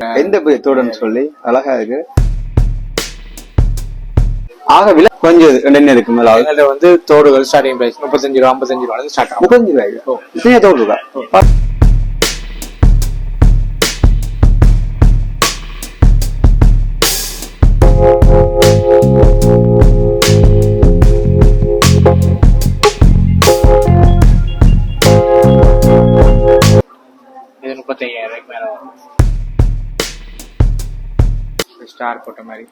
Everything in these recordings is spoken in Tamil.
எந்த தோடுன்னு சொல்லி அழகா இருக்கு. ஆக விலை கொஞ்சம் என்ன இருக்கு மேல எங்கள்ட்ட வந்து தோடுகள் ஸ்டார்டிங் பிரைஸ் முப்பத்தஞ்சு ரூபா ஐம்பத்தஞ்சு ரூபா ஸ்டார்ட் ஆகும். முப்பத்தஞ்சு ரூபாய்க்கு இப்பயே தோடு இது முப்பத்தையாயிரம் மேல ஸ்டார் போட்ட மாதிரி.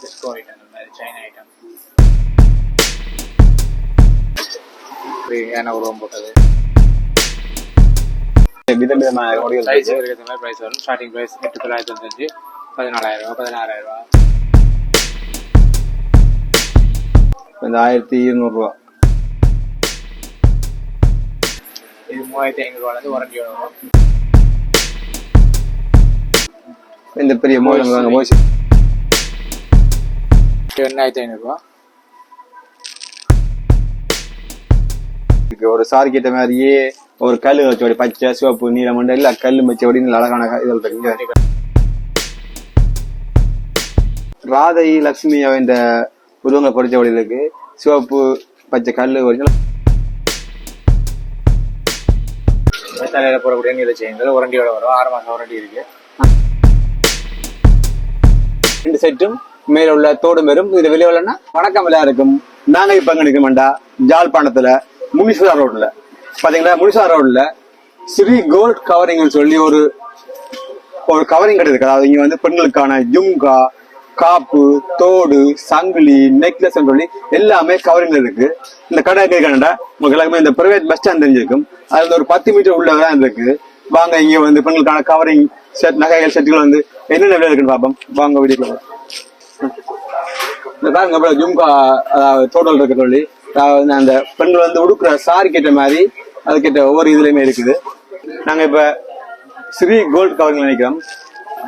டிஸ்கோ ஐட்டம் அந்த மாதிரி சைனா ஐட்டம் ஏன்னா உருவம் போட்டது. வித விதமான கொடிகள் சைஸ் இருக்கு. இருக்கிற மாதிரி ப்ரைஸ் வரும். ஸ்டார்டிங் ப்ரைஸ் எட்டு தொள்ளாயிரத்தி தொண்ணூத்தஞ்சு பதினாலாயிரம் ரூபா பதினாறாயிரம் ரூபா. இந்த ஆயிரத்தி இருநூறு ரூபா இது மூவாயிரத்தி ஐநூறுவாலேருந்து வாரண்டியோட வரும். இந்த பெரிய மோதல் வாங்க போய் எண்ணாயிரத்தி ஐநூறுரூவா இருக்கு. ஒரு சாரி கிட்ட மாதிரியே ஒரு கல் வச்சோடி பச்சை சிவப்பு நீல மண்டை இல்ல கல் வச்சோடி அழகான இதுகள் இருக்கு ராதை அவ இந்த உருவங்களை பொறிச்ச இருக்கு. சிவப்பு பச்சை கல் வச்சு தலையில் போடக்கூடிய நீல செயின்கள் வாரண்டியோட வரும். ஆறு மாதம் வாரண்டி இருக்கு. ரெண்டு செட்டும் மேல உள்ள தோடு பெரும் இது வெளியே உள்ளனா வணக்கம் விளையா இருக்கும் நாங்க இப்ப எங்க நிற்கமாண்டா ஜாழ்ப்பாணத்துல முனிசுவா ரோட்ல. பாத்தீங்களா? முனிசுவா ரோட்ல ஸ்ரீ கோல்ட் கவரிங் சொல்லி ஒரு ஒரு கவரிங் கடை இருக்கு அதாவது இங்க வந்து பெண்களுக்கான ஜும்கா காப்பு தோடு சங்கிலி நெக்லஸ் சொல்லி எல்லாமே கவரிங்ல இருக்கு. இந்த கடை கேட்கணும்டா உங்களுக்கு எல்லாருமே இந்த பிரைவேட் பஸ் ஸ்டாண்ட் தெரிஞ்சிருக்கும். அதுல ஒரு பத்து மீட்டர் உள்ளதான் இருக்கு. வாங்க இங்க வந்து பெண்களுக்கான கவரிங் செட் நகைகள் செட்டுகள் வந்து என்னென்ன விலை இருக்குன்னு பார்ப்போம். வாங்க வீடியோ இந்த பாருங்க அப்புறம் ஜும்கா தோட்டல் இருக்க சொல்லி. அந்த பெண்கள் வந்து உடுக்குற சாரி கேட்ட மாதிரி அது கேட்ட ஒவ்வொரு இதுலயுமே இருக்குது. நாங்க இப்ப ஸ்ரீ கோல்ட் கவரிங் நினைக்கிறோம்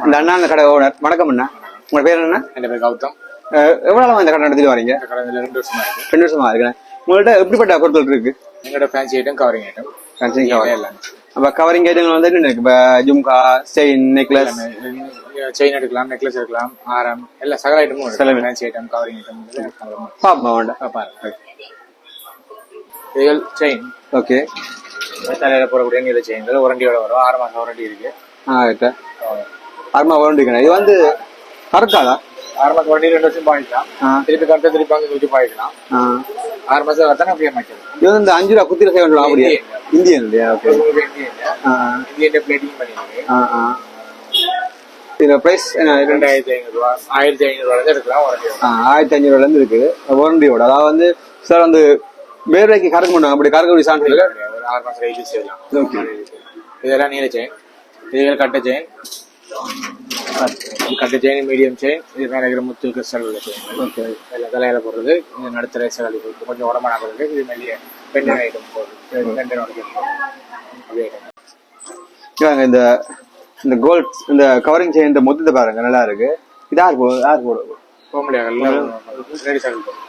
இந்த அண்ணா அந்த கடை ஓனர் வணக்கம் அண்ணா. உங்க பேர் என்ன என் பேர் கௌதம். அஹ் எவ்வளவு நாளா இந்த கடை நடத்திட்டு வரீங்க? ரெண்டு வருஷமா இருக்கு. ரெண்டு வருஷமா இருக்கிறேன் உங்கள்ட்ட எப்படிப்பட்ட பொருட்கள் இருக்கு? எங்களோட ஃபேன்சி ஐட்டம் கவரிங் ஐட்டம் கன்சிங் கவர் எல்லாமே. அப்ப கவரிங் ஐட்டங்கள் வந்து என்ன இருக்கு? இப்ப ஜும்கா செயின் நெக்லஸ் செயின் எடுக்கலாம் நெக்லஸ் எடுக்கலாம் ஆரம் எல்லா சகல ஐட்டமும் எடுக்கலாம். ஃபேன்சி ஐட்டம் கவரிங் ஐட்டம் பாப்பா வேண்டாம். இதுகள் செயின் ஓகே தலையில போடக்கூடிய நீல செயின்கள் வாரண்டியோட வரும். ஆறு மாசம் வாரண்டி இருக்கு. ஆ ரைட்டா அருமா வேண்டிக்கிறேன் இது வந்து கரெக்டாதா ஆறு மாசம் வாரண்டி ரெண்டு வருஷம் ஆ. திருப்பி கரெக்டாக திருப்பி அங்கே வச்சு பாய்க்கலாம். ஆறு மாசம் வரத்தானே அப்படியே மாய்க்கலாம் இது வந்து இந்த அஞ்சு ரூபா குத்திர சொல்லலாம் அப்படியா இந்தியன். இல்லையா? ஓகே. ஆ. இந்தியன் பிளேட்டிங் பண்ணிருக்கு ஆ ஆ. இதுல பிரைஸ்? ரெண்டாயிரத்தி ஐநூறுரூவா ஆயிரத்தி ஐநூறுரூவாலேருந்து எடுக்கலாம் ஆயிரத்தி இருந்து இருக்குது வாரண்டியோட அதாவது வந்து சார் வந்து வேர்வைக்கு கறக்க மாட்டாங்க. அப்படி கறக்கக்கூடிய சான்று ஒரு ஆறு மாசம் ரைட்டு செய்யலாம் ஓகே இதெல்லாம் நீல செயின் இதுகள் கட்ட செயின் கட்ட செயின் மீடியம் செயின் இது மேலே இருக்கிற முத்து கிறிஸ்டல் உள்ள செயின் ஓகே இதில் தலையில போடுறது இந்த நடுத்தர சகாலி போடுறது கொஞ்சம் உடம்பான போடுறது இது மெல்லிய பெண்டன் ஐட்டம் போடுறது. பெண்டனோட அப்படியே இதாங்க இந்த இந்த கோல்ட் இந்த கவரிங் செயின் இந்த மொத்தத்தை பாருங்க நல்லா இருக்கு. இது யார் போ யார் போடுது போக முடியாது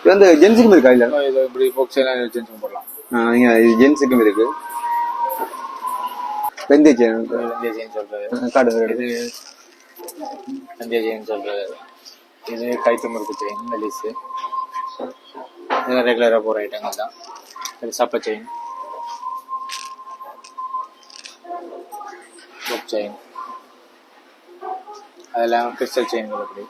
இது வந்து ஜென்ஸுக்கும் இருக்கா இல்ல? இது இப்படி போக்ஸ் எல்லாம் செஞ்சு போடலாம். நீங்க இது ஜென்ஸுக்கும் இருக்கு. வெந்தய செயின் இந்திய செயின் சொல்றது. காட்டுங்க இது இந்திய சொல்றது இது கைத்து செயின் மெலிஸு இதெல்லாம் ரெகுலராக போகிற ஐட்டங்கள் தான். இது சப்ப செயின் புக் செயின் அதெல்லாம் கிறிஸ்டல் செயின்கள் அப்படி.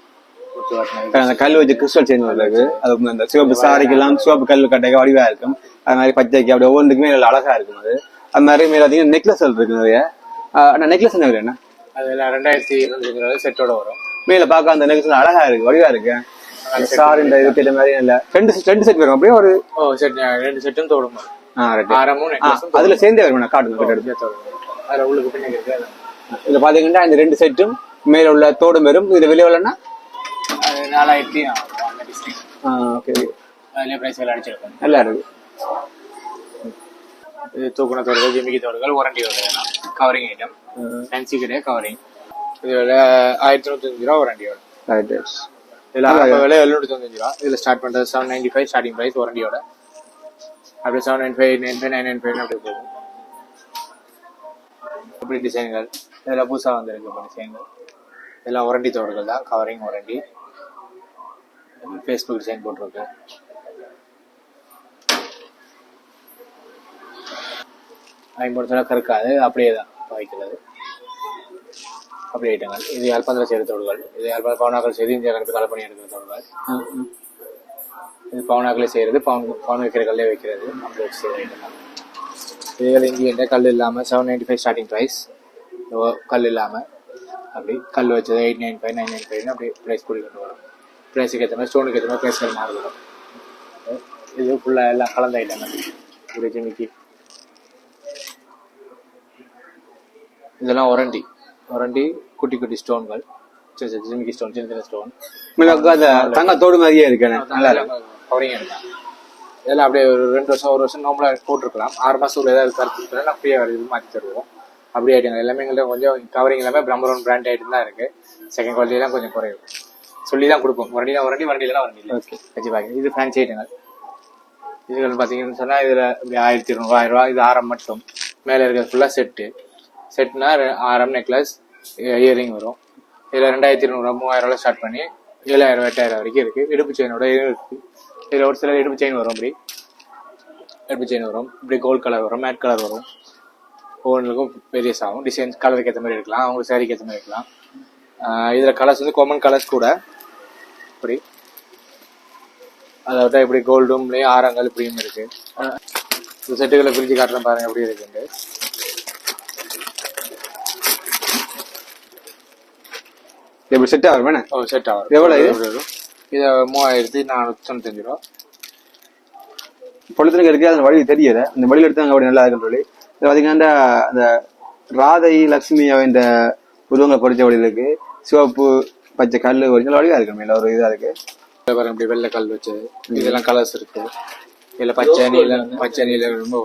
அந்த கல் வச்சு கிறிஸ்டல் செயின் இருக்கு அது அந்த சிவப்பு சாரிக்கெல்லாம் சிவப்பு கல் கட்டைக்கு வடிவாக இருக்கும். அது மாதிரி பச்சைக்கு அப்படி ஒவ்வொன்றுக்குமே அழகாக அழகா இருக்கும் அது. அது மாதிரி மேலே பார்த்தீங்கன்னா நெக்லஸ் இருக்கு நிறைய. நெக்லஸ் என்ன? விலை அதெல்லாம் ரெண்டாயிரத்தி இருபத்தஞ்சு செட்டோட வரும். மேல பார்க்க அந்த நெக்லஸ் அழகா இருக்கு வடிவா இருக்கு. சார் இந்த இது கேட்ட மாதிரி இல்ல. ரெண்டு ரெண்டு செட் வரும் அப்படியே ஒரு ஓ செட் ரெண்டு செட்டும் தோடும். ஆரமும் அதுல சேர்ந்தே வரும் காட்டுங்க அதில் உள்ளுக்கு பின்னாடி இதுல பாத்தீங்கன்னா இந்த ரெண்டு செட்டும் மேல உள்ள தோடும் வரும். இது வெளியே அது நாலாயிரத்தி ஓகே அதுலேயே ப்ரைஸ் எல்லாம் அடிச்சிருக்கோம். நல்லா இருக்கு. இது தூக்குன தோடுகள் ஜிமிக்கி தோடுகள் வாரண்டியோட கவரிங் ஐட்டம் ஃபேன்சி கிடையாது கவரிங் இது விலை ஆயிரத்தி நூற்றஞ்சு ரூபா வாரண்டியோட ரைட் இதில் அப்போ விலை எழுநூற்றி தொண்ணூத்தஞ்சு ரூபா. இதில் ஸ்டார்ட் பண்ணுறது seven ninety five starting price வாரண்டியோட அப்படியே seven nine five nine five nine nine five அப்படி போகும். அப்படி டிசைன்கள் இதெல்லாம் புதுசாக வந்திருக்கு இப்போ டிசைன்கள் இதெல்லாம் ஒரண்டி தோடுகள் தான். கவரிங் ஒரண்டி ஃபேஸ்புக் டிசைன் போட்டிருக்கு. ஐம்பது கருக்காது அப்படியே தான் வைக்கிறது. அப்படி ஐட்டங்கள். இது யாழ்ப்பாணத்தில் செய்கிற தொடர்கள் இது யாழ்ப்பாணம் பவுனாக்கள் செய்து இந்தியா கணக்கு கலப்பணி எடுக்கிற தோடுகள் இது பவுனாக்களே செய்கிறது பவுன் பவுன் வைக்கிற கல்லே வைக்கிறது. அப்படி வச்சு செய்கிற ஐட்டங்கள். இதுகள் இங்கே கல் இல்லாமல் seven ninety five starting price கல் இல்லாமல். அப்படி கல் வச்சது eight nine five nine nine ஃபைவ்னு அப்படி ப்ரைஸ் கூடி கொண்டு வரும். ப்ரைஸுக்கு ஏற்ற மாதிரி ஸ்டோனுக்கு ஏற்ற மாதிரி ப்ரைஸ்கள் மாறுபடும் வரும். இது ஃபுல்லாக எல்லாம் கலந்த ஐட்டங்கள். இப்படி ஜிமிக்கி. இதெல்லாம் ஒரண்டி ஒரண்டி குட்டி குட்டி ஸ்டோன்கள் ஜிமிக்கி ஸ்டோன் சின்ன சின்ன ஸ்டோன் அந்த தங்க தோடு மாதிரியே இருக்கு நல்லா கவரிங் எடுக்கலாம். இதெல்லாம் அப்படியே ஒரு ரெண்டு வருஷம் ஒரு வருஷம் நார்மலா போட்டிருக்கலாம். ஆறு உள்ள ஏதாவது கருத்து நான் ஃப்ரீயாக இது மாற்றி தருவோம். அப்படி ஐட்டங்கள் எல்லாமே எங்கள்ட்ட கொஞ்சம் கவரிங் எல்லாமே பிரம்மரோன் பிராண்ட் ஐட்டம் தான் இருக்கு. செகண்ட் குவாலிட்டிலாம் கொஞ்சம் குறைவு. சொல்லி தான் கொடுப்போம். வரண்டி தான் வரண்டி தான் வரண்டி Okay. வச்சு பாருங்க இது ஃபேன்சி ஐட்டங்கள் இதுகள் பார்த்தீங்கன்னு சொன்னா இதுல இப்படி ஆயிரத்தி இருநூறு ஆயிரம் ரூபாய் இது ஆரம் மட்டும். மேலே இருக்கிறது ஃபுல்லாக செட்டு செட்னா ஆரம் நெக்லஸ் இயரிங் வரும். இதில் ரெண்டாயிரத்தி இருநூறுவா மூவாயிரம் ஸ்டார்ட் பண்ணி ஏழாயிரம் எட்டாயிரம் வரைக்கும் இருக்கு. இடுப்பு செயினோட இருக்குது இருக்கு. இதில் ஒரு சில இடுப்பு செயின் வரும் இப்படி. இடுப்பு செயின் வரும். இப்படி கோல்ட் கலர் வரும் மேட் கலர் வரும். ஒவ்வொன்றுக்கும் வேரியஸ் ஆகும். டிசைன்ஸ் கலருக்கு ஏற்ற மாதிரி இருக்கலாம் அவங்க சாரிக்கு ஏற்ற மாதிரி இருக்கலாம் இதில் கலர்ஸ் வந்து காமன் கலர்ஸ் கூட. இப்படி. அதை இப்படி கோல்டும்லேயும் ஆரங்கள் இப்படியும் இருக்கு. இந்த செட்டுகளை பிரிஞ்சு காட்டுறேன் பாருங்க எப்படி இருக்குன்னு எப்படி செட் ஆகும் வேணே ஓ செட் ஆகும் எவ்வளவு இது? இது மூவாயிரத்தி நானூற்றி தொண்ணூத்தஞ்சு ரூபா. பொழுதுங்க இருக்கு அந்த வழி தெரியல. அந்த வழியில் எடுத்தாங்க அப்படி நல்லா இருக்குன்னு சொல்லி. இது பாத்தீங்கன்னா அந்த ராதை லட்சுமி இந்த உருவங்களை பொறிச்ச வழியில் இருக்கு. சிவப்பு பச்சை கல் ஒரிஜினல் வழியா இருக்கு மேல ஒரு இதா இருக்கு. பாருங்க இப்படி வெள்ளை கல் வச்சது இதெல்லாம் கலர்ஸ் இருக்கு. இதுல பச்சை நீல பச்சை நீல ரொம்ப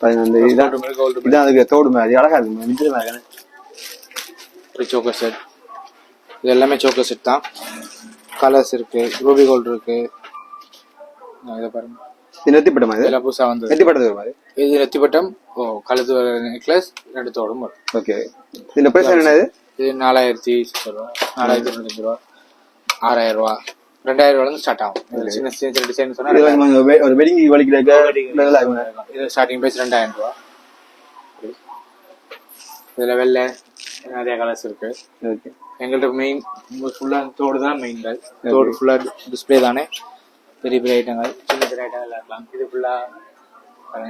பாருங்க அந்த இதான் அதுக்கு தோடு மாதிரி அழகா இருக்கு நிச்சயமா இருக்கு ஒரு சோக்கர் செட் இது எல்லாமே சோக்கர் செட் தான். கலர்ஸ் இருக்கு ரூபி கோல்டு இருக்கு. இதை பாருங்க. இது நெத்திப்பட்டமா இது? இதெல்லாம் புதுசா வந்தது. நெத்திப்பட்டது ஒரு மாதிரி இது நெத்திப்பட்டம் ஓ கழுத்து நெக்லஸ் ரெண்டு தோடும் வரும். ஓகே. இந்த பிரைஸ் என்னது இது? நாலாயிரத்தி ரூபா. நாலாயிரத்தி தொண்ணூத்தஞ்சு ரூபா. ஆறாயிரம் ரூபா. ரெண்டாயிரம் ரூபாய் ஸ்டார்ட் ஆகும். இதுல சின்ன சின்ன சின்ன டிசைன் சொன்னா வந்து ஒரு வெடிங்கி வலிக்கிறதுக்கு. இது ஸ்டார்டிங் பிரைஸ் ரெண்டாயிரம் ரூபா. இதுல வெள்ளை நிறைய கலர்ஸ் இருக்கு. ஓகே. எங்கள்கிட்ட மெயின் ஃபுல்லா தோடு தான் மெயின்கள் தோடு ஃபுல்லா டிஸ்ப்ளே தானே? பெரிய பெரிய ஐட்டங்கள் சின்ன சின்ன ஐட்டங்கள் இருக்கலாம். இது ஃபுல்லா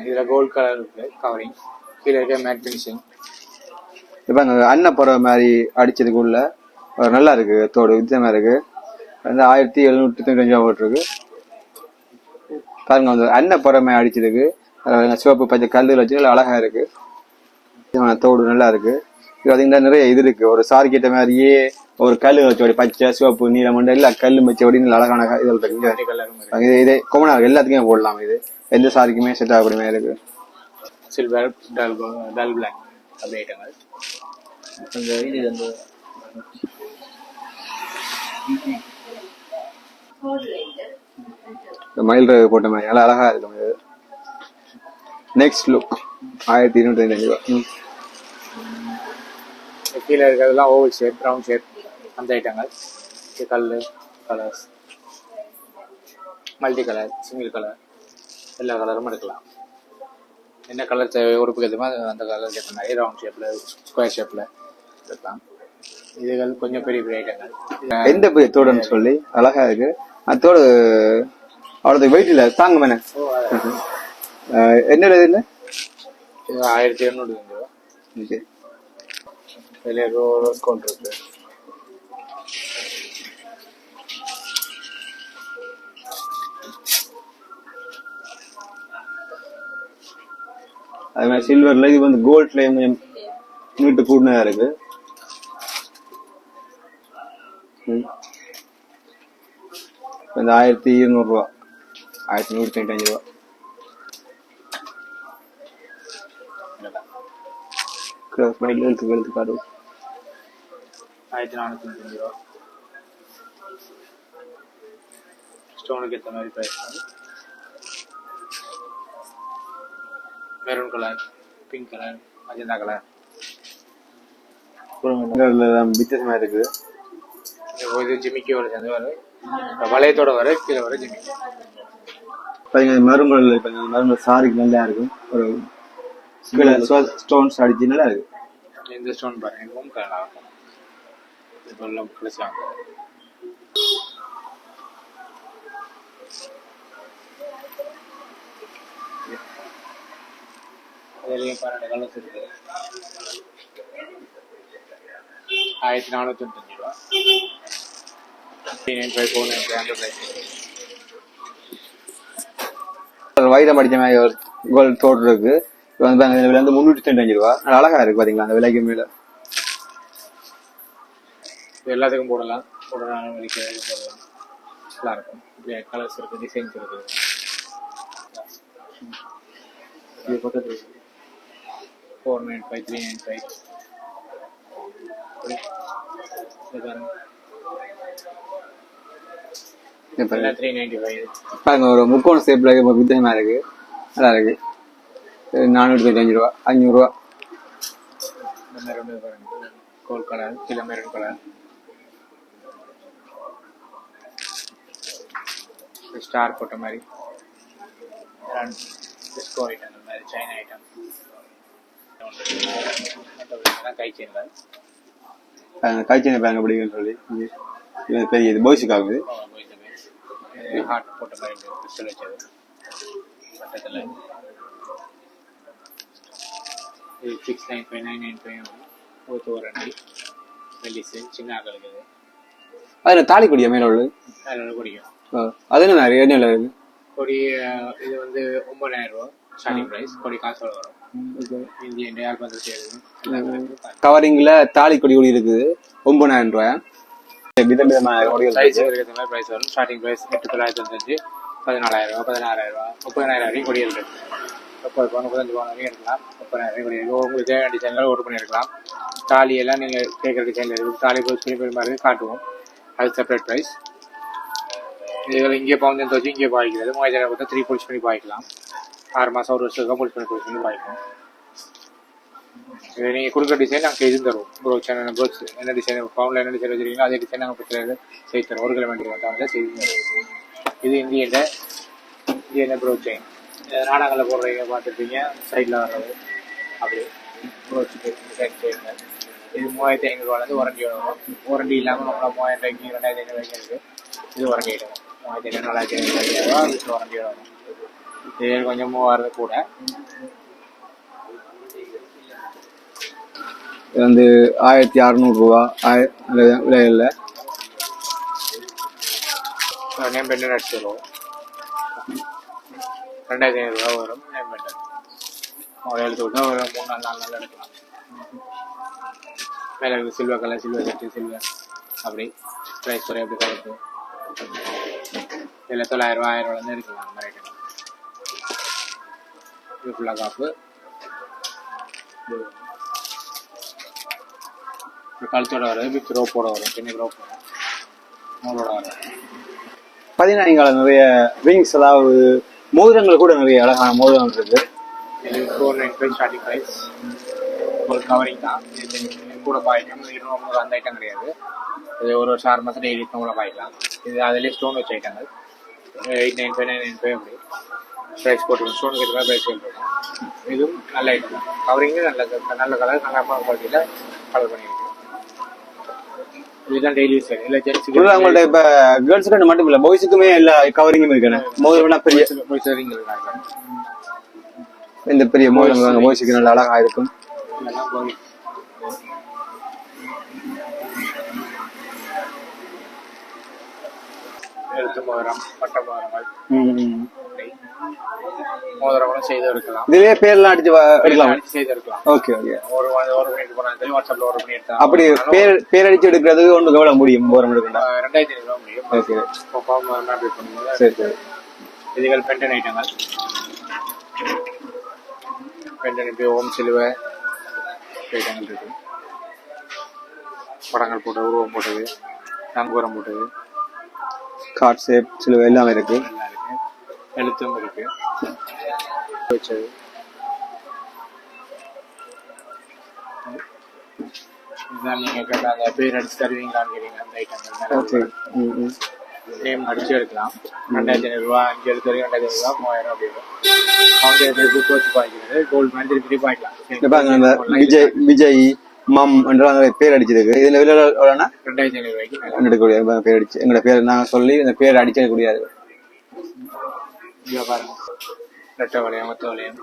இதுல கோல்ட் கலர் இருக்கு கவரிங் கீழே இருக்க மேட் ஃபினிஷிங் இப்ப அண்ணன் போற மாதிரி அடிச்சதுக்குள்ள ஒரு நல்லா இருக்கு தோடு வித்தியமா இருக்கு. வந்து ஆயிரத்தி எழுநூற்றி தொண்ணூத்தஞ்சு ரூபா போட்டிருக்கு. பாருங்க வந்து அண்ணன் போற மாதிரி அடிச்சதுக்கு சிவப்பு பச்சை கல்லு வச்சு நல்லா அழகா இருக்கு. தோடு நல்லா இருக்கு. இது பாத்தீங்கன்னா நிறைய இது இருக்கு. ஒரு சாரி கிட்ட மாதிரியே ஒரு கல்லு வச்சு அப்படி பச்சை சிவப்பு நீல மண்டை எல்லா கல்லு வச்சு அப்படி நல்ல அழகான க- இது இருக்கு. இது இதே கொமனா எல்லாத்துக்குமே போடலாம் இது. எந்த சாரிக்குமே செட் ஆகக்கூடிய மாதிரி இருக்கு. சில்வர் டல் டல் பிளாக் அப்படி ஐட்டங்கள் அந்த இது வந்து இந்த மயில் ரகு போட்ட மாதிரி. நல்லா அழகா இருக்கு. நெக்ஸ்ட் லுக் ஆயிரத்தி இருநூத்தி ஐந்து. கீழே இருக்கிறதெல்லாம் ஓவல் ஷேப் ரவுண்ட் ஷேப் அந்த ஐட்டங்கள் கல் colours multi colour single colour எல்லா கலரும் எடுக்கலாம். என்ன கலர் தேவை உறுப்புக்கு மாதிரி அந்த கலருக்கு ஏற்ற மாதிரி ரவுண்ட் ஷேப்பில் ஸ்கொயர் ஷேப்பில் எடுக்கலாம். இதுகள் கொஞ்சம் பெரிய பெரிய ஐட்டங்கள் எந்த பெரிய தோடுன்னு சொல்லி? அழகா இருக்கு. அந்த தோடு அவ்வளவு வெயிட் இல்ல. தாங்க மேன என்ன? இது இல்ல ஆயிரத்தி ரூபா ஓகே இதில் ரோ இருக்கு அது மாதிரி சில்வர்ல இது வந்து கோல்ட்ல கொஞ்சம் நீட்டு கூடுனதா இருக்கு. ம். இந்த ஆயிரத்தி இருநூறுவா. ரூபா ஆயிரத்தி நூற்றி தொண்ணூத்தஞ்சு ரூபா. கிராஸ் மைல் எழுத்து எழுத்து காடு. ஆயிரத்தி நானூற்றி தொண்ணூத்தஞ்சு ரூபா. ஸ்டோனுக்கு ஏற்ற மாதிரி price maroon colour pink colour magenta colour வித்தியாசமா இருக்குது. இது ஜிமிக்கி வர சேர்ந்து வர வளையத்தோட வர கீழே வர ஜிமிக்கி. பாத்தீங்கன்னா மருங்கல் இந்த மருங்கல் சாரிக்கு நல்லா இருக்கும். ஒரு கீழே ஸ்டோன்ஸ் அடிச்சு நல்லா இருக்கு. இந்த ஸ்டோன் பாருங்க இதுவும் நல்லா இருக்கும். இதெல்லாம் கிடைச்சாங்க அதுலேயும் பன்னெண்டு கலர்ஸ் இருக்கு ஆயிரத்தி நானூற்றி தொண்ணூத்தஞ்சு ரூபா nine five four nine five வைரம் அடிச்ச மாதிரி ஒரு கோல்ட் தோடு இருக்கு இப்போ வந்து பாருங்க, இதில் விலை வந்து முந்நூற்றி தொண்ணூத்தஞ்சு ரூபா நல்லா அழகா இருக்கு பாத்தீங்களா அந்த விலைக்கு மேல எல்லாத்துக்கும் போடலாம். போடலாம் வலிக்கிறது போடலாம். நல்லா இருக்கும் இப்படி கலர்ஸ் இருக்கு. டிசைன்ஸ் இருக்கு. இது பக்கத்தில் four nine five three nine five பாருங்க. ஒரு முக்கோண ஷேப்ல வித்தியாசமா இருக்கு. நல்லா இருக்கு. நானூற்றி தொண்ணூத்தஞ்சு ரூபா அஞ்சூறு ரூபா. இந்த மாதிரி ஒன்று பாருங்க. கோல் கலர் கீழே மெரூன் கலர் ஸ்டார் போட்ட மாதிரி. டிஸ்கோ ஐட்டம் அந்த மாதிரி சைனா ஐட்டம். கை செயின்கள் காய்ச்சல் பாருங்க பிடிக்குன்னு சொல்லி. இது- பெரிய இது பாய்ஸுக்கு ஆகுது ஹார்ட் போட்ட மாதிரி கிறிஸ்டல் வச்சது. பக்கத்தில். இது six nine five nine nine five ஒரு வாரண்டி மெல்லிஸு சின்ன ஆக்களுக்கு அதுல தாலி கொடியா மேல உள்ளது? அதில் குடிக்கும் அது என்ன நிறைய விலை இருக்கு. கொடி இது வந்து ஒன்பதாயிரம் ரூபா ஸ்டார்டிங் ப்ரைஸ் கொடி காசோட வரும். இந்தியன் செய்யுது கவரிங்ல தாலி கொடி கொடி இருக்குது. ஒன்பதாயிரம் ரூபாய் வித விதமான கொடிகள் சைஸ் இருக்கு. இருக்கிற மாதிரி ப்ரைஸ் வரும். ஸ்டார்டிங் ப்ரைஸ் எட்டு தொள்ளாயிரத்தி தொண்ணூத்தஞ்சு பதினாலாயிரம் ரூபா பதினாறாயிரம் ரூபா முப்பதாயிரம் வரைக்கும் கொடி இருக்கு முப்பது பவுன் முப்பத்தஞ்சு பவுன் வரைக்கும் எடுக்கலாம். முப்பதாயிரம் கொடி இருக்கு உங்களுக்கு தேவையான ஓட்டு பண்ணியிருக்கலாம் தாலி எல்லாம் நீங்கள் கேட்குற டிசைனில் இருக்குது. தாலி போய் மாதிரி காட்டுவோம். அது செப்பரேட் ப்ரைஸ் இதுகள் இங்கே பவுன் வச்சு இங்கே பாய்க்கிறது மூவாயிரம் கொடுத்தா த்ரீ போலீஸ் பண்ணி பாய்க்கலாம் ஆறு மாதம் ஒரு வருஷத்துக்கு போலீஸ் பண்ணி போலீஸ் பண்ணி பாய்க்கலாம் இது நீங்கள் கொடுக்குற டிசைன் நாங்கள் செய்து தருவோம். ப்ரோச் என்ன ப்ரோச் என்ன டிசைன் பவுனில் என்ன டிசைன் வச்சுருக்கீங்களோ அதே டிசைன் நாங்கள் பத்து செய்து தரோம் ஒரு கிலோமீட்டர் வந்தாங்க செய்து தருவோம். இது இந்தியன் இந்தியன் ப்ரோச் செயின் நாடகங்களில் போடுறீங்க பார்த்துருப்பீங்க. சைடில் வர்றது. அப்படி. ப்ரோச் டிசைன் செய்யுங்க இது மூவாயிரத்தி ஐநூறுவாலேருந்து வாரண்டி வரும். வாரண்டி இல்லாமல் நம்மள மூவாயிரம் ரூபாய்க்கு ரெண்டாயிரத்தி ஐநூறு ரூபாய்க்கு இருக்குது இது வாரண்டி ஆகிடும் ஆயிரத்தி நாலாயிரத்தி ஐநூறு ரூபா வித் வரும். இது கொஞ்சம் மூவாயிரம் கூட. இது வந்து ஆயிரத்தி அறநூறுரூவா ஆய- விலை இல்லை. நேம் பெண்டர் அடிச்சிடுவோம் ரெண்டாயிரத்தி ஐநூறுரூவா வரும். நேம் பெண்டர் அவரை எடுத்து விட்டா ஒரு மூணு நாலு நாலு நாள் எடுக்கலாம். மேலே இருக்குது silver colour silver set silver அப்படி. ப்ரைஸ் குறைய அப்படி கிடைக்கும் இதில் தொள்ளாயிரம் ரூபா ஆயிரம் ரூபாலேருந்து எடுக்கலாம் ஐட்டம் இது ஃபுல்லாக காப்பு கழுத்தோட வரும் வித் ரோப்போட வரும் சின்ன ரோப் வரும் நூலோட வரும் பதினாயிரங்கால நிறைய ரிங்ஸ் அதாவது மோதிரங்கள் கூட நிறைய அழகான மோதிரங்கள் இருக்கு இது four nine five starting price ஒரு கவரிங் தான் கூட பாய்க்கலாம் இருநூறு அந்த ஐட்டம் கிடையாது இது ஒரு வருஷம் ஆறு டெய்லி கூட பாய்க்கலாம் இது அதிலே ஸ்டோன் வச்ச ஐட்டங்கள் eight nine five nine nine five அப்படி ப்ரைஸ் போட்டுருக்கோம் ஸ்டோனுக்கு ஏற்ற மாதிரி ப்ரைஸ் போட்டுருக்கோம் இதுவும் நல்ல ஐட்டம் கவரிங்கு நல்ல நல்ல கலர் நல்ல குவாலிட்டியில் கலர் பண்ணியிருக்கு இதுதான் டெய்லி யூஸ் இல்லை ஃபுல்லா உங்கள்ட்ட இப்ப கேர்ள்ஸுக்கு மட்டும் இல்ல பாய்ஸுக்குமே எல்லா கவரிங்கும் இருக்கு மோதிரம்னா பெரிய ஜென்ஸுக்கு இந்த பெரிய மோதிரம் பாய்ஸுக்கு நல்லா அழகா இருக்கும் எழுத்து மோதிரம் பட்ட மோதிரங்கள் ம். மோதிரங்களும் செய்து எடுக்கலாம் இதுலயே பேர்லாம் அடிச்சு எடுக்கலாம். செய்து எடுக்கலாம் ஓகே ஓகே. ஒரு ஒரு பண்ணிட்டு போனாலும் வாட்ஸ்அப்ல ஒரு பண்ணி எடுத்தா அப்படி பேர் பேர் அடிச்சு எடுக்கிறது ஒன்று எவ்வளவு முடியும்? மோதிரம் எடுக்கண்டா ரெண்டாயிரத்தி ஐநூறு ரூபா முடியும். ஓகே. பண்ணும்போது சரி சரி. இதுகள் பெண்டன் ஐட்டங்கள் பெண்டன் இப்போ ஓம் சிலுவை. ஐட்டங்கள் இருக்கு படங்கள் போட்டது உருவம் போட்டது நங்கூரம் போட்டது. கார்ட் ஷேப் சில எல்லாமே இருக்கு. எழுத்தும் இருக்கு. வச்சது இதுதான் நீங்க கேட்ட அந்த பேர் அடிச்சு தருவீங்களான்னு கேட்டீங்க அந்த ஐட்டங்கள் ஓகே ம் ம். நேம் அடிச்சு எடுக்கலாம். ரெண்டாயிரத்தி ஐநூறு ரூபா அஞ்சு எடுத்து ரெண்டாயிரத்தி ஐநூறு ரூபா மூவாயிரம் அப்படி அவங்க புக் வச்சு பாய்க்கிறது. கோல்டு மாதிரி திருப்பி பாய்க்கலாம் விஜய் விஜய் மம் என்ற அந்த பேர் அடிச்சிருக்கு இதுல எவ்வளோனா ரெண்டாயிரத்தி ஐநூறு ரூபாய்க்கு. பேர் அடிச்சு. எங்களோட பேர் நாங்க சொல்லி அந்த பேர் அடிச்சிடக்கூடிய இங்க பாருங்க. ரெட்டை வளையம் மொத்த வளையம்.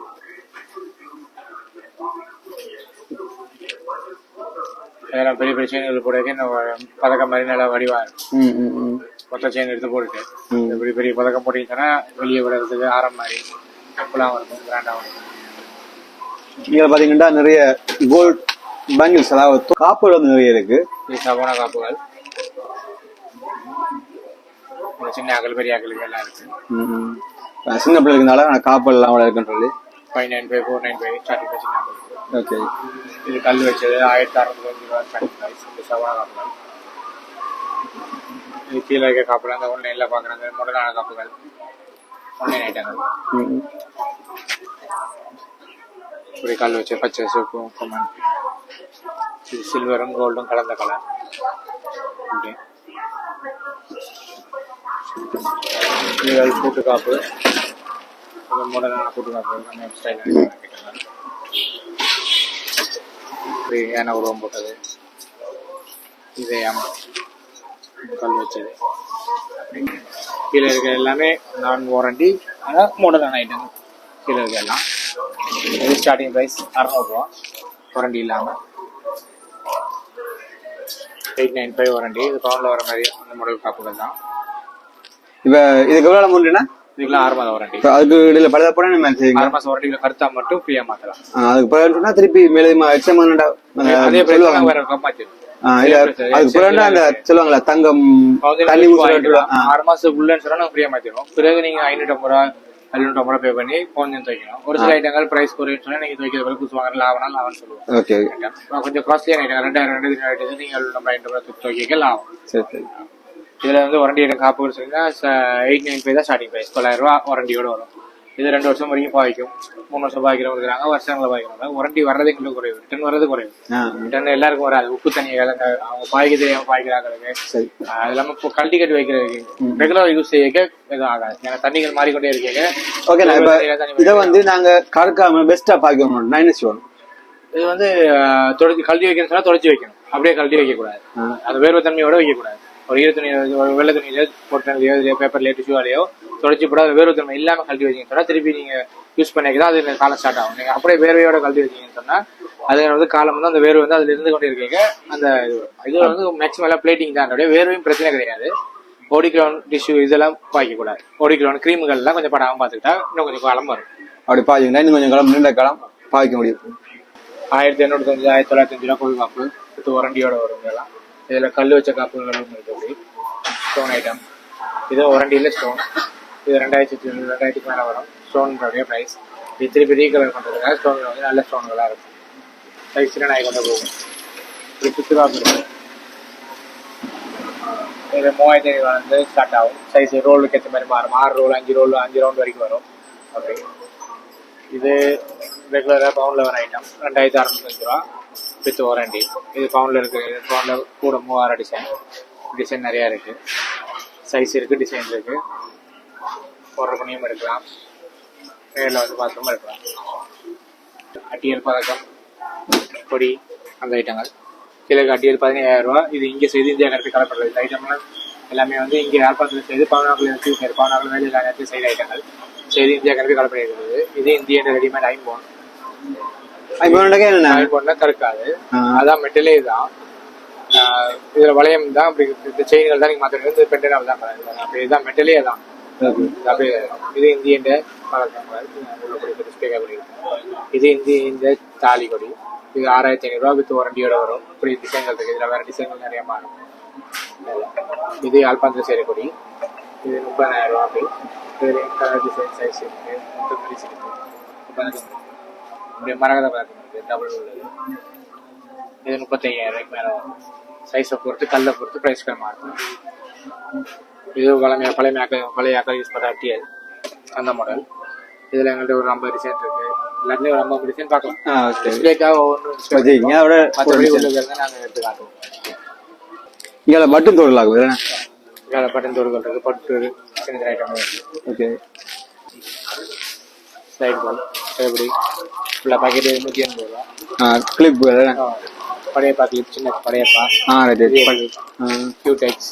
அதெல்லாம் பெரிய பெரிய செயின்கள் போடுறதுக்கு இந்த பதக்கம் மாதிரி நல்லா வடிவா இருக்கும். மொத்த செயின் எடுத்து போட்டுட்டு. இந்த பெரிய பெரிய பதக்கம் போட்டீங்கன்னா வெளியே விடுறதுக்கு ஆரம் மாதிரி அப்பெல்லாம் இருக்கும் கிராண்டாக இருக்கும் இங்க பாத்தீங்கன்னா நிறைய கோல்ட் பேங்கிள்ஸ் அதாவது காப்புகள் வந்து நிறைய இருக்கு. சபோனா காப்புகள். சின்ன அகல் பெரிய அகலுக்கு எல்லாம் இருக்கு. சின்ன பிள்ளைங்கனால காப்பல் எல்லாம் அவ்வளோ இருக்குன்னு சொல்லி. Five nine five four nine five starting சின்ன ஓகே இது கல் வச்சது ஆயிரத்தி ப்ரைஸ் இந்த சவா காப்புகள். இது கீழே இருக்க காப்புகள் அந்த ஒன்லைன்ல பாக்குறாங்க. முடனான காப்புகள். ஒன்லைன் ஐட்டங்கள் ம், ம். கல் பச்சை சிவப்பு கொமன் இது சில்வரும் கோல்டும் கலந்த கலர். இப்படி இது கூட்டு காப்பு இது நம்ம ஸ்டைல் இப்படி ஏன உருவம் போட்டது. இதயம் கல் வச்சது. கீழே இருக்க எல்லாமே நான் வாரண்டி ஆனால் மாடலான ஐட்டம் கீழே இருக்க எல்லாம். இது ஸ்டார்டிங் ப்ரைஸ் அறநூறுவா வாரண்டி இல்லாமல் எயிட் நைன் ஃபைவ் வாரண்டி இது பவுனில் வர மாதிரி அந்த மாடல் காப்புகள் தான். இப்ப இதுக்கு எவ்வளோ அமௌண்ட்னா இதுக்கெல்லாம் ஆறு மாதம் வாரண்டி அதுக்கு இடையில பழுத போனா நம்ம ஆறு மாதம் வாரண்டியில் கருத்தா மட்டும் ஃப்ரீயாக மாற்றலாம் அதுக்கு பிறகு சொன்னா திருப்பி மேலே எக்ஸாம் அதே பிரைஸ் வேற சொல்லுவாங்களா தங்கம் ஆறு மாசத்துக்கு உள்ளன்னு சொன்னா ஃப்ரீயா மாத்திடுவோம் பிறகு நீங்க ஐநூற்றம்பது ரூபா எழுநூற்றம்பது ரூபா பே பண்ணி கொஞ்சம் துவைக்கணும். ஒரு சில ஐட்டங்கள் பிரைஸ் குறையும் சொன்னா நீங்க துவைக்கிற பிறகு குசு வாங்க லாபம்னா லாபம்னு சொல்லுவோம் ஓகே ஐட்டம் கொஞ்சம் காஸ்ட்லியான ஐட்டம் ரெண்டாயிரம் ரெண்டு ஐட்டம் நீங்க ஐநூறு ரூபா துவைக்க லாபம். சரி சரி. இதுல வந்து வாரண்டி ஐட்டம் காப்பு எயிட் நைன் ஃபைவ் தான் ஸ்டார்டிங் பிரைஸ் தொள்ளாயிரம் ரூபா வாரண்டியோட வரும். இது ரெண்டு வருஷம் வரைக்கும் பாய்க்கும். மூணு வருஷம் பாய்க்கிறவங்க இருக்கிறாங்க. வருஷங்களை பாய்க்கிறாங்க. வாரண்டி வர்றது எங்களுக்கு குறைவு. ரிட்டர்ன் வர்றது குறைவு. ரிட்டர்ன் எல்லாருக்கும் வராது. உப்பு தண்ணி கலந்த அவங்க பாய்க்க தெரியாம பாய்க்கிறாங்களுக்கு அது இல்லாம இப்போ கழட்டி கட்டி வைக்கிறதுக்கு. ரெகுலர் யூஸ் செய்யக்க எதுவும் ஆகாது. ஏன்னா தண்ணிகள் மாறிக்கொண்டே இருக்கீங்க. ஓகே இதை வந்து நாங்க கறக்காம பெஸ்டா பாக்கணும் நைன் ஒன் இது வந்து தொடச்சி கழட்டி வைக்கணும் சொன்னா தொடச்சி வைக்கணும். அப்படியே கழட்டி வைக்க கூடாது அது வேர்வை தன்மையோட வைக்க கூடாது ஒரு ஈர துணி வெள்ளை துணியில பொட்டன்லயோ இதுலயோ பேப்பர்லயோ டிஷ்யூலையோ தொடச்சி போட அது வேர்வை தன்மை இல்லாம கழட்டி வச்சீங்கன்னு சொன்னா திருப்பி நீங்க யூஸ் பண்ணிக்கலாம் அது காலம் ஸ்டார்ட் ஆகும். நீங்க அப்படியே வேர்வையோட கழட்டி வச்சீங்கன்னு சொன்னா அது வந்து காலம் வந்து அந்த வேர்வை வந்து அதுல இருந்து கொண்டு இருக்கீங்க. அந்த இது வந்து மேக்ஸிமம் எல்லாம் பிளேட்டிங் தான். வேர்வையும் பிரச்சனை கிடையாது. ஓடிக்ரோன் டிஷ்யூ இதெல்லாம் பாய்க்க கூடாது. ஓடிக்ரோன் கிரீம்கள் எல்லாம் கொஞ்சம் படாம பாத்துக்கிட்டா இன்னும் கொஞ்சம் காலம் வரும். அப்படி பாய்ச்சிங்கன்னா இன்னும் கொஞ்சம் காலம் நீண்ட காலம் பாய்க்க முடியும். ஆயிரத்தி அஞ்சு ஆயிரத்தி தொள்ளாயிரத்தி அஞ்சு ரூபா கோவில் காப்பு இது ஒரண்டியோட வரும் இதெல்லாம். இதுல கல் வச்ச காப்புகளும் இருக்கு அப்படி ஸ்டோன் ஐட்டம் இது ஒரண்டியில ஸ்டோன் இது ரெண்டாயிரத்தி ரெண்டாயிரத்துக்கு மேலே வரும். ஸ்டோனுடைய ப்ரைஸ் இது திருப்பி ரீகலர் பண்ணுறதுக்காக ஸ்டோன்கள் வந்து நல்ல ஸ்டோன்களாக இருக்கும். சைஸ் சின்ன நாய் கொண்டு போகும். இது பித்து காப்பு இது மூவாயிரத்தி ஐநூறு வந்து ஸ்டார்ட் ஆகும். சைஸ் ரோலுக்கு ஏற்ற மாதிரி மாறும். ஆறு ரோல் அஞ்சு ரோல் அஞ்சு ரவுண்ட் வரைக்கும் வரும். அப்படி. இது ரெகுலராக பவுனில் வர ஐட்டம் ரெண்டாயிரத்தி அறநூத்தஞ்சு ரூபா வித் வாரண்டி இது பவுனில் இருக்கு. பவுனில் கூட மூவாயிரம் டிசைன் டிசைன் நிறையா இருக்குது சைஸ் இருக்குது டிசைன் இருக்குது போடுற பணியும் எடுக்கலாம் நேரில் வந்து பாத்திரமும் எடுக்கலாம் அட்டியல் பதக்கம் கொடி அந்த ஐட்டங்கள். கிழக்கு அட்டியல் பதினேழாயிரம் ரூபா இது இங்கே செய்து இந்தியா கருத்து கலப்படுறது இந்த ஐட்டம்லாம் எல்லாமே வந்து இங்கே யாழ்ப்பாணத்தில் செய்து பவனாக்குள்ள வச்சு பவனாக்குள்ள வேலை எல்லா நேரத்தையும் செய்த ஐட்டங்கள். செய்து இந்தியா கருத்து கலப்படுகிறது இது இந்திய ரெடிமேட் ஐம்போன் கருக்காது. ஆ. அதான் மெட்டலே தான். இதுல வளையம் தான். அப்படி இந்த செயின்கள் தான் நீங்க மாத்திரம் பெண்டனால் தான். அப்படி இதுதான் மெட்டலே தான். இது அப்படியே இது பழக்கங்கள். இது இந்திய இந்த தாலி கொடி. இது ஆறாயிரத்தி ஐநூறுரூவா வித் வாரண்டியோட வரும். இப்படி டிசைன்கள் இருக்கு இதில் வேற டிசைன்கள் நிறைய மாறும். இது யாழ்ப்பாணத்தில் சேர கொடி. இது முப்பதாயிரம் ரூபா அப்படி இது கலர் டிசைன் சைஸ் இருக்கு. இப்படி மரகத பழக்கம் இருக்கு. டபுள் உள்ளது இது. முப்பத்தையாயிரம் ரூபாய்க்கு மேலே வரும். சைஸை பொறுத்து கல்லை பொறுத்து ப்ரைஸ் மாறும். இது பழமையா பழைய ஆக்கள் பழைய ஆக்கள் யூஸ் பண்ணுற அட்டியல் அந்த மாடல் இதில் எங்கள்கிட்ட ஒரு ஐம்பது டிசைன் இருக்கு. எல்லாத்துலயும் நம்ம டிசைன் பார்க்கலாம். டிஸ்பிளேக்காக அதோட மற்றபடி உள்ளது எல்லாம் நாங்க எடுத்து காட்டுவோம். இங்கே பட்டன் தோடல் ஆகும் வேலை பட்டன் தோடுகள் இருக்கு. பட்டு சின்ன சின்ன ஐட்டம் ஓகே சைடு பால் எப்படி? ஃபுல்லாக பாக்கெட் நூற்றி எண்பது ரூபா. கிளிப் படையப்பா கிளிப் சின்ன படையப்பா. ஆ ரைட் கியூ டெக்ஸ்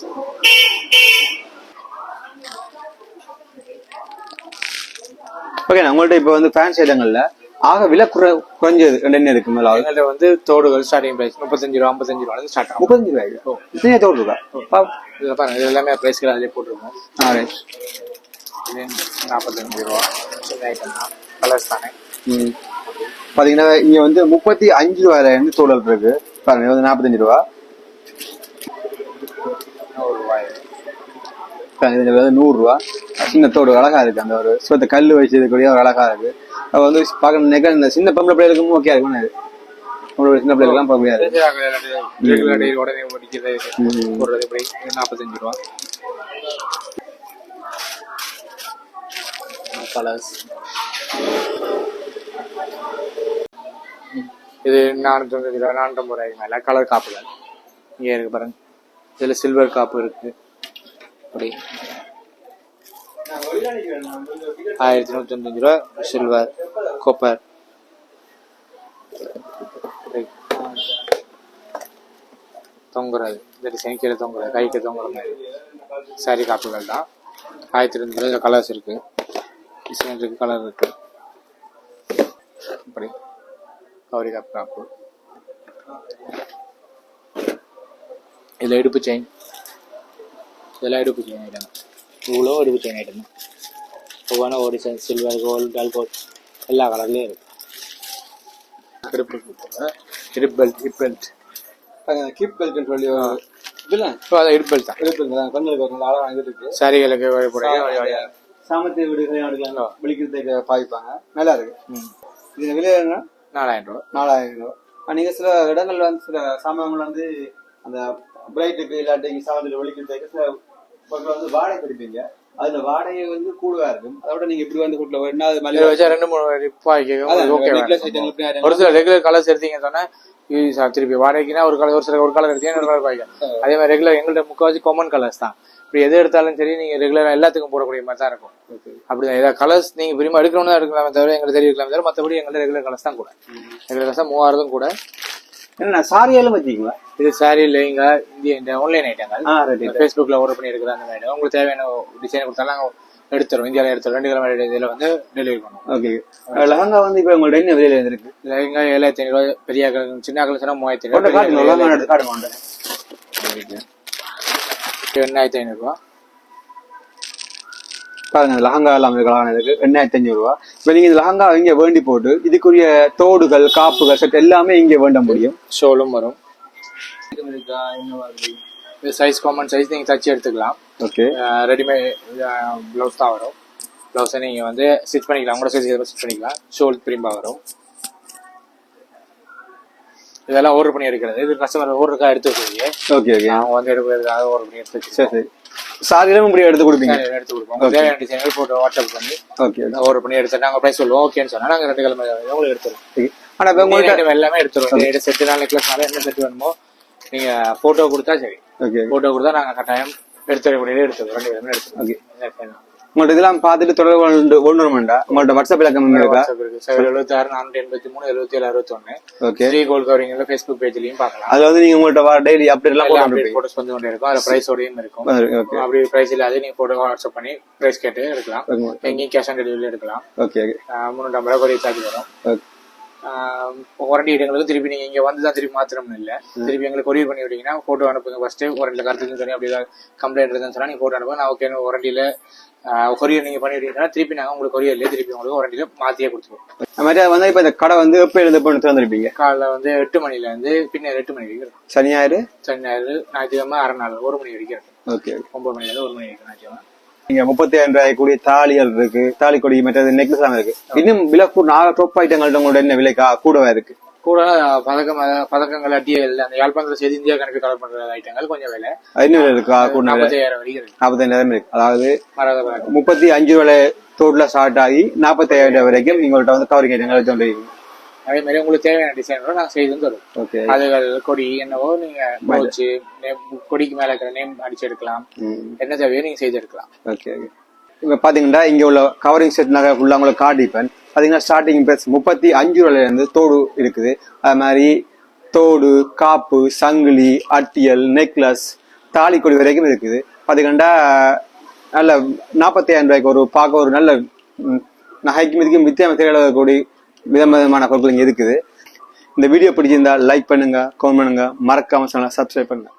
ஓகே உங்கள்ட்ட இப்போ வந்து ஃபேன்சி ஐட்டங்கள்ல ஆக விலை குறை குறைஞ்சது. என்ன இருக்கு மேல எங்கள்ட்ட வந்து தோடுகள் ஸ்டார்டிங் பிரைஸ் முப்பத்தஞ்சு ரூபா ஐம்பத்தஞ்சு ரூபா ஸ்டார்ட் ஆகும். முப்பத்தஞ்சு ரூபாய் இத்தனையா தோடு இருக்கா? இதில் பாருங்க இது எல்லாமே ப்ரைஸ்கள் அதிலே போட்டிருக்கோம். நாற்பத்தஞ்சு ரூபா. கலர்ஸ் தானே. பாத்தீங்கன்னா இங்க வந்து முப்பத்தி அஞ்சு ரூபாயில இருந்து தோடல் இருக்கு. பாருங்க வந்து நாற்பத்தஞ்சு ரூபா. நூறு ரூபா. சின்ன தோடு அழகா இருக்கு. அந்த ஒரு சுத்த கல் வச்சதுக்குரிய ஒரு அழகா இருக்கு. அது வந்து பார்க்க நெக இந்த சின்ன பொம்பளை பிள்ளைகளுக்கும் ஓகே இருக்கும் அது சின்ன பிள்ளைகளுக்குலாம் பார்க்க முடியாது உடனே முடிக்கிறது போடுறது இப்படி நாற்பத்தஞ்சு ரூபா. கலர்ஸ் இது நானூற்றம்பது ரூபா நானூற்றம்பது ரூபாய்க்கு மேலே. கலர் காப்புகள். இங்கே இருக்கு பாருங்க. இதில் சில்வர் காப்பு இருக்கு. அப்படி. ஆயிரத்தி நூற்றி அஞ்சு ரூபா சில்வர் கோப்பர் தொங்குறது. இந்த டிசைன் கீழே தொங்குறது கைக்கு தொங்குற மாதிரி. சாரி காப்புகள் தான். ஆயிரத்தி ரெண்டு இதில் கலர்ஸ் இருக்கு. டிசைன் இருக்கு கலர் இருக்கு. இப்படி. கவரி காப்பு காப்பு. இதில் இடுப்பு செயின் இதெல்லாம் இடுப்பு செயின் ஐட்டம் இவ்வளோ ஐட்டம் ஒவ்வொன்றும் ஒரு design silver gold dull gold எல்லா கலர்லேயும் இருக்கு இடுப்பு இடுப்பு பெல்ட் ஹிப் பெல்ட் கீப் பெல்ட்னு சொல்லி இதுல. இப்போ அதை இடுப்பு பெல்ட் தான். இருக்கு கொஞ்சம் அழகா இது இருக்கு. சாரிகளுக்கு போடுறது சாமத்திய வீடு கல்யாணம் விழிக்கிறதுக்கு பாவிப்பாங்க நல்லா இருக்கு. இது விலை நாலாயிரம் ரூபா. நாலாயிரம் ரூபாய் ஆனா, நீங்க சில இடங்கள்ல வந்து சில சாமான்கள் வந்து அந்த பிரைட்டுக்கு இல்லாட்டி சாமத்தில் ஒழிக்கிறதுக்கு சில வந்து வாடகை பிடிப்பீங்க அதுல வாடகை வந்து கூடுதலா இருக்கும். அதோட நீங்க இப்படி வந்து கூட்டல வேணா அது மலிவா வச்சா ரெண்டு மூணு ஓகே item. ஒரு சில ரெகுலர் கலர்ஸ் எடுத்தீங்கன்னு சொன்னா திருப்பி வாடகைக்குனா ஒரு கலர் ஒரு சில ஒரு கலர் எடுத்தீங்கன்னா ஒரு கலர் அதே மாதிரி ரெகுலர் எங்கள்ட்ட முக்கால்வாசி காமன் கலர்ஸ் தான். இப்படி எது எடுத்தாலும் சரி நீங்க ரெகுலரா எல்லாத்துக்கும் போடக்கூடிய மாதிரி தான் இருக்கும். அப்படிதான். ஏதாவது கலர்ஸ் நீங்க விரும்ப எடுக்கணும்னு தான் எடுக்கலாமே தவிர எங்களுக்கு தெரிவிக்கலாமே தவிர மற்றபடி எங்கள்ட்ட ரெகுலர் கலர்ஸ் தான் கூட. ரெகுலர் கலர்ஸ் தான் மூவாயிரத்தும் கூட. என்ன சாரியாலும் வச்சுக்கீங்களா? இது சாரி லெஹங்கா இந்திய இந்த ஆன்லைன் ஐட்டங்கள் ஃபேஸ்புக்கில் ஆர்டர் பண்ணி எடுக்கிற அந்த மாதிரி உங்களுக்கு தேவையான டிசைன் கொடுத்தாலும் நாங்கள் எடுத்துருவோம். இந்தியாவில் எடுத்துருவோம். ரெண்டு கிலோமீட்டர் இதில் வந்து டெலிவரி பண்ணுவோம். ஓகே லெஹங்கா வந்து இப்ப உங்கள்ட்ட என்ன விலையில இருந்திருக்கு லெஹங்கா ஏழாயிரத்தி ஐநூறுவா பெரிய ஆக்கள் சின்ன ஆக்கள் சொன்னா மூவாயிரத்தி காட்டுங்க ஐநூறு லெஹங்கா எடுத்து காட்டுங்க. உங்கள்ட்ட. எண்ணாயிரத்தி ஐநூறுரூவா பாருங்க இந்த லெஹங்கா எல்லாம் இருக்கலாம் இருக்கு. எண்ணாயிரத்தி அஞ்சூறு ரூபா இப்ப நீங்க இந்த லெஹங்கா இங்க வேண்டி போட்டு இதுக்குரிய தோடுகள் காப்புகள் செட் எல்லாமே இங்க வேண்ட முடியும். ஷோலும் வரும். இது சைஸ் காமன் சைஸ் நீங்கள் தச்சு எடுத்துக்கலாம். ஓகே ரெடிமேட் ப்ளவுஸ் தான் வரும். ப்ளவுஸை நீங்கள் வந்து ஸ்டிச் பண்ணிக்கலாம். உங்களோட சைஸ் ஸ்டிச் பண்ணிக்கலாம். ஷோல் பிரிம்பா வரும். இதெல்லாம் ஆர்டர் பண்ணி எடுக்கிறது இது கஸ்டமர் ஆர்டருக்காக எடுத்து வச்சுருக்கீங்க. ஓகே ஓகே அவங்க வந்து எடுக்கிறதுக்காக ஆர்டர் பண்ணி எடுத்து வச்சு சரி சரி. சாரியிலும் இப்படி எடுத்து கொடுப்பீங்க? எடுத்து கொடுப்போம். உங்களுக்கு தேவையான டிசைன்கள் போட்டு வாட்ஸ்அப் பண்ணி ஓகே ஆர்டர் பண்ணி எடுத்து நாங்கள் ப்ரைஸ் சொல்லுவோம். ஓகேன்னு சொன்னா நாங்கள் ரெண்டு கிழமை உங்களுக்கு எடுத்துருவோம். ஆனா இப்ப உங்கள்கிட்ட எல்லாமே எடுத்துருவோம். செட்டு நாள் நெக்லஸ்னால என்ன செட் வேணுமோ நீங்க போட்டோ கொடுத்தா சரி. ஓகே போட்டோ கொடுத்தா நாங்க கட்டாயம் எடுத்துக்கூடிய எடுத்துருவோம். ரெண்டு கிழமை எடுத்துருவோம். உங்கள்ட்ட இதெல்லாம் பார்த்துட்டு தொடர்பு கொண்டு கொண்டு வரமாண்டா உங்கள்ட்ட வாட்ஸ்அப் இலக்கம் இருக்கா? எழுபத்தி ஆறு நானூற்றி எண்பத்தி மூணு எழுபத்தி ஏழு அறுபத்தி ஒன்று ஓகே ஸ்ரீ கோல் கவரிங்ல ஃபேஸ்புக் பேஜ்லயும் பார்க்கலாம். அதுல வந்து நீங்க உங்கள்ட்ட டெய்லி அப்டேட் எல்லாம் போட்டு போட்டோஸ் வந்து கொண்டே இருக்கும். அதுல பிரைஸோடையும் இருக்கும். ஓகே அப்படி பிரைஸ் இல்லாத நீங்க போட்டோ வாட்ஸ்அப் பண்ணி பிரைஸ் கேட்டு எடுக்கலாம். எங்கேயும் கேஷ் ஆன் டெலிவரி எடுக்கலாம். ஓகே ஆஹ் முந்நூற்றம்பது ரூபா கொரிய சார்ஜ் வரும். வாரண்டி ஐட்டங்களுக்கு திருப்பி நீங்க இங்க வந்து தான் திருப்பி மாத்திரம்னு இல்ல. திருப்பி எங்களுக்கு கொரியர் பண்ணி விட்டீங்கன்னா போட்டோ அனுப்புங்க ஃபர்ஸ்ட் வாரண்டில கருத்துன்னு சொல்லி அப்படி கம்ப்ளைண்ட் இருக்குன்னு சொன்னா நீங்க போட்டோ அனுப்புங்க. நான் ஓகே வாரண்டியில கொரியர் நீங்க பண்ணி விட்டீங்கன்னா திருப்பி நாங்க உங்களுக்கு கொரியர்லயே திருப்பி உங்களுக்கு வாரண்டியில மாத்தியே கொடுத்துருவோம். அது மாதிரி வந்து இப்ப இந்த கடை வந்து எப்ப எழுத பண்ணி திறந்துருப்பீங்க? காலைல வந்து எட்டு மணில இருந்து பின்னர் எட்டு மணி வரைக்கும் இருக்கும். சனி ஞாயிறு சனி ஞாயிறு ஞாயிற்றுக்கிழமை அரை நாள் ஒரு மணி வரைக்கும் இருக்கும். ஓகே ஒன்பது மணில இருந்து ஒரு மணி வரைக்கும் ஞாயிற்றுக்கிழமை. நீங்க முப்பத்தி ஏழு ரூபாய் கூடிய தாலிகள் இருக்கு. தாலி கொடி மற்றது நெக்லஸ் எல்லாம் இருக்கு. இன்னும் விலை கூட நாலு டொப் ஐட்டங்கள்ட்ட உங்களோட என்ன விலை கா- கூடவா இருக்கு? கூட பதக்கம் பதக்கங்கள் அட்டியல் அந்த யாழ்ப்பாணத்தில் செய்து இந்தியா கணக்கு கவர் பண்ற ஐட்டங்கள் கொஞ்சம் விலை. விலை இருக்கா நாற்பத்தாயிரம் வரைக்கும் இருக்கு. அதாவது முப்பத்தி அஞ்சு விலை தோட்டில் ஸ்டார்ட் ஆகி நாற்பத்தையாயிரம் வரைக்கும் உங்கள்கிட்ட வந்து கவரிங் ஐட்டங்கள் வச்சுருக்கீங்க அதே மாதிரி உங்களுக்கு தேவையான டிசைனோட நாங்கள் செய்து தருவோம். ஓகே. அதுகள் கொடி என்னவோ நீங்க போச்சு கொடிக்கு மேல இருக்கிற நேம் அடிச்சு எடுக்கலாம். என்ன தேவையோ நீங்க செய்து எடுக்கலாம். Okay okay. இப்போ பார்த்தீங்கன்னா இங்கே உள்ள கவரிங் செட் நகை ஃபுல்லாக உங்களுக்கு காட்டிப்பேன் பார்த்தீங்கன்னா ஸ்டார்டிங் ப்ரைஸ் முப்பத்தி அஞ்சு ரூபாயிலேருந்து தோடு இருக்குது. அது மாதிரி தோடு காப்பு சங்கிலி அட்டியல் நெக்லஸ் தாலிக்கொடி வரைக்கும் இருக்குது. பார்த்துக்கண்டா நல்ல நாற்பத்தையாயிரம் ரூபாய்க்கு ஒரு பார்க்க ஒரு நல்ல நகைக்கும் இதுக்கும் வித்தியாசம் திரையிடக்கூடிய விதம் விதமான பொருட்கள் இங்கே இருக்குது. இந்த வீடியோ பிடிச்சிருந்தா லைக் பண்ணுங்க கமெண்ட் பண்ணுங்க. மறக்காமல் சேனலை சப்ஸ்கிரைப் பண்ணுங்கள்